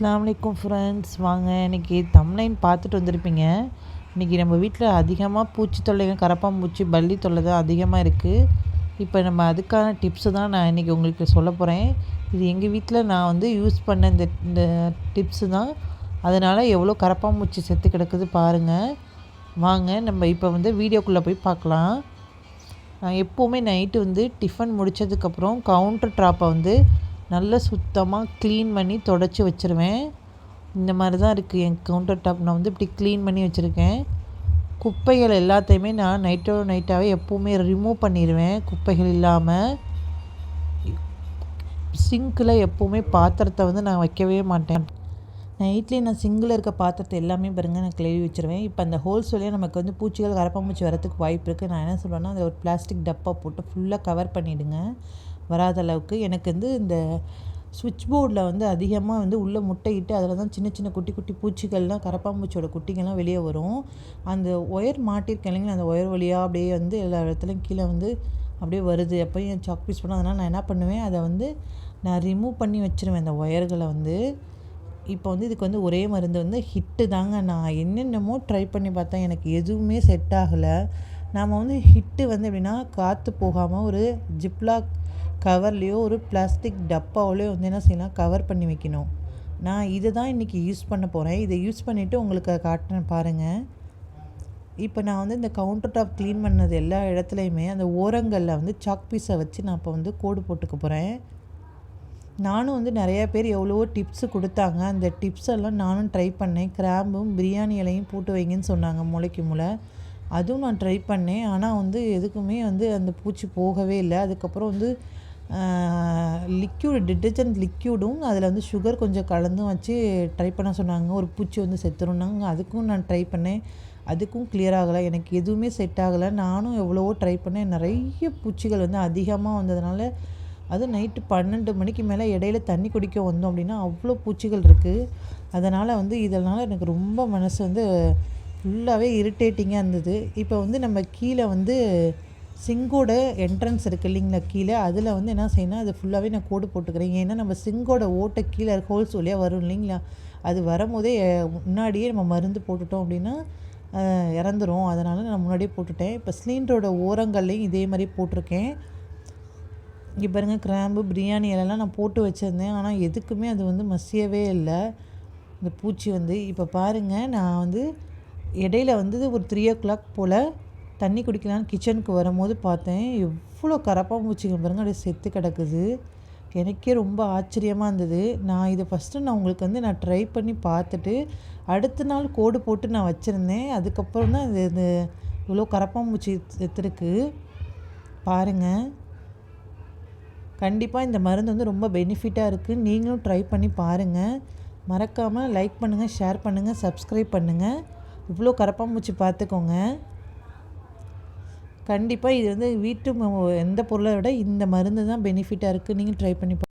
அஸ்லாம் வலைக்கும் ஃப்ரெண்ட்ஸ். வாங்க இன்றைக்கி தம்லைன் பார்த்துட்டு வந்திருப்பீங்க. இன்றைக்கி நம்ம வீட்டில் அதிகமாக பூச்சி தொல்லைகள் கரப்பாம்பூச்சி பள்ளி தொல்லை தான் அதிகமாக இருக்குது இப்போ நம்ம அதுக்கான டிப்ஸு தான் நான் இன்றைக்கி உங்களுக்கு சொல்ல போகிறேன் இது எங்கள் வீட்டில் நான் வந்து யூஸ் பண்ண இந்த இந்த டிப்ஸு தான். அதனால் எவ்வளோ கரப்பாம்பூச்சி செத்து கிடக்குது பாருங்கள் வாங்க நம்ம இப்போ வந்து வீடியோக்குள்ளே போய் பார்க்கலாம். நான் எப்போவுமே நைட்டு வந்து டிஃபன் முடித்ததுக்கப்புறம் கவுண்டர் ட்ராப்பை வந்து நல்லா சுத்தமாக க்ளீன் பண்ணி தொடச்சி வச்சுருவேன். இந்த மாதிரி தான் இருக்குது என் கவுண்டர் டாப் நான் வந்து இப்படி க்ளீன் பண்ணி வச்சுருக்கேன். குப்பைகள் எல்லாத்தையுமே நான் நைட்டோட நைட்டாகவே எப்போவுமே ரிமூவ் பண்ணிடுவேன் குப்பைகள் இல்லாமல் சிங்கில் எப்போவுமே பாத்திரத்தை வந்து நான் வைக்கவே மாட்டேன். நைட்லேயே நான் சிங்கில் இருக்க பாத்திரத்தை எல்லாமே பாருங்கள் நான் கிளவி வச்சுருவேன். இப்போ அந்த ஹோல்ஸ் வழியாக நமக்கு வந்து பூச்சிகள் கரப்பாம்பூச்சி வரத்துக்கு வாய்ப்பு இருக்குது நான் என்ன சொல்லுவேன்னா அதை ஒரு பிளாஸ்டிக் டப்பா போட்டு ஃபுல்லாக கவர் பண்ணிவிடுங்க வராத அளவுக்கு எனக்கு வந்து இந்த சுவிட்ச் போர்டில் வந்து அதிகமாக வந்து உள்ளே முட்டையிட்டு அதில் தான் சின்ன சின்ன குட்டி குட்டி பூச்சிகள்லாம் கரப்பாம்பூச்சியோட குட்டிங்கள்லாம் வெளியே வரும். அந்த ஒயர் மாட்டிருக்கேன் இல்லைங்களா? அந்த ஒயர் வழியாக அப்படியே வந்து எல்லா இடத்துலையும் கீழே வந்து அப்படியே வருது. எப்போயும் என் சாக் பீஸ் பண்ண அதனால் நான் என்ன பண்ணுவேன்? அதை வந்து நான் ரிமூவ் பண்ணி வச்சுருவேன் அந்த ஒயர்களை வந்து. இப்போ வந்து இதுக்கு வந்து ஒரே மருந்து வந்து ஹிட்டு தாங்க. நான் என்னென்னமோ ட்ரை பண்ணி பார்த்தேன். எனக்கு எதுவுமே செட் ஆகலை. நாம் வந்து ஹிட்டு வந்து எப்படின்னா காற்று போகாமல் ஒரு ஜிப்லாக் கவர்லேயோ ஒரு பிளாஸ்டிக் டப்பாவிலையோ வந்து என்ன செய்யலாம்? கவர் பண்ணி வைக்கணும். நான் இதை தான் இன்றைக்கி யூஸ் பண்ண போகிறேன் இதை யூஸ் பண்ணிவிட்டு உங்களுக்கு காட்டுறேன் பாருங்கள் இப்போ நான் வந்து இந்த கவுண்டர் டாப் க்ளீன் பண்ணது எல்லா இடத்துலையுமே அந்த ஓரங்களில் வந்து சாக் பீஸை வச்சு நான் இப்போ வந்து கோடு போட்டுக்க போகிறேன் நானும் வந்து நிறையா பேர் எவ்வளவோ டிப்ஸு கொடுத்தாங்க. அந்த டிப்ஸ் எல்லாம் நானும் ட்ரை பண்ணேன். கிராம்பும் பிரியாணி இலையும் போட்டு வைங்கன்னு சொன்னாங்க முளைக்கு முளை. அதுவும் நான் ட்ரை பண்ணேன். ஆனால் வந்து எதுக்குமே வந்து அந்த பூச்சி போகவே இல்லை. அதுக்கப்புறம் வந்து லிக்யூடு டிட்டர்ஜென்ட் லிக்யூடும் அதில் வந்து சுகர் கொஞ்சம் கலந்தும் வச்சு ட்ரை பண்ண சொன்னாங்க. ஒரு பூச்சி வந்து செத்துருன்னாங்க அதுக்கும் நான் ட்ரை பண்ணேன். அதுக்கும் கிளியர் ஆகலை. எனக்கு எதுவுமே செட் ஆகலை. நானும் எவ்வளவோ ட்ரை பண்ணேன். நிறைய பூச்சிகள் வந்து அதிகமாக வந்ததுனால அதுவும் நைட்டு பன்னெண்டு மணிக்கு மேலே இடையில தண்ணி குடிக்க வந்தோம் அப்படின்னா அவ்வளோ பூச்சிகள் இருக்குது அதனால் வந்து இதனால் எனக்கு ரொம்ப மனசு வந்து ஃபுல்லாகவே இரிட்டேட்டிங்காக இருந்தது. இப்போ வந்து நம்ம கீழே வந்து சிங்கோட என்ட்ரன்ஸ் இருக்குது இல்லைங்களா கீழே? அதில் வந்து என்ன செய்யணும் அது ஃபுல்லாகவே நான் கோடு போட்டுக்கிறேன். ஏன்னா நம்ம சிங்கோட ஓட்டை கீழே ஹோல்ஸ் வழியாக வரும் இல்லைங்களா? அது வரும்போதே முன்னாடியே நம்ம மருந்து போட்டுட்டோம் அப்படின்னா இறந்துரும். அதனால் நான் முன்னாடியே போட்டுட்டேன். இப்போ சிலிண்டரோட ஓரங்கள்லேயும் இதே மாதிரி போட்டிருக்கேன். இங்கே பாருங்கள் கிராம்பு பிரியாணி எல்லாம் நான் போட்டு வச்சுருந்தேன். ஆனால் எதுக்குமே அது வந்து மசியவே இல்லை. இந்த பூச்சி வந்து இப்போ பாருங்கள் நான் வந்து இடையில வந்து ஒரு த்ரீ ஓ கிளாக் போல் தண்ணி குடிக்கலான்னு கிச்சனுக்கு வரும்போது பார்த்தேன் எவ்வளோ கரப்பாம்பூச்சிங்க பாருங்கள் அப்படியே செத்து கிடக்குது. எனக்கே ரொம்ப ஆச்சரியமாக இருந்தது. நான் இதை ஃபஸ்ட்டு நான் உங்களுக்கு வந்து நான் ட்ரை பண்ணி பார்த்துட்டு அடுத்த நாள் கோடு போட்டு நான் வச்சுருந்தேன். அதுக்கப்புறம் தான் இது இது இவ்வளோ கரப்பாம்பூச்சி செத்துருக்கு. பாருங்கள் கண்டிப்பாக இந்த மருந்து வந்து ரொம்ப பெனிஃபிட்டாக இருக்குது நீங்களும் ட்ரை பண்ணி பாருங்கள் மறக்காமல் லைக் பண்ணுங்கள் ஷேர் பண்ணுங்கள் சப்ஸ்கிரைப் பண்ணுங்கள் இவ்வளோ கரப்பாம்பூச்சி பார்த்துக்கோங்க. கண்டிப்பாக இது வந்து வீட்டு எந்த பொருளை விட இந்த மருந்து தான் பெனிஃபிட்டாக இருக்குது நீங்கள் ட்ரை பண்ணி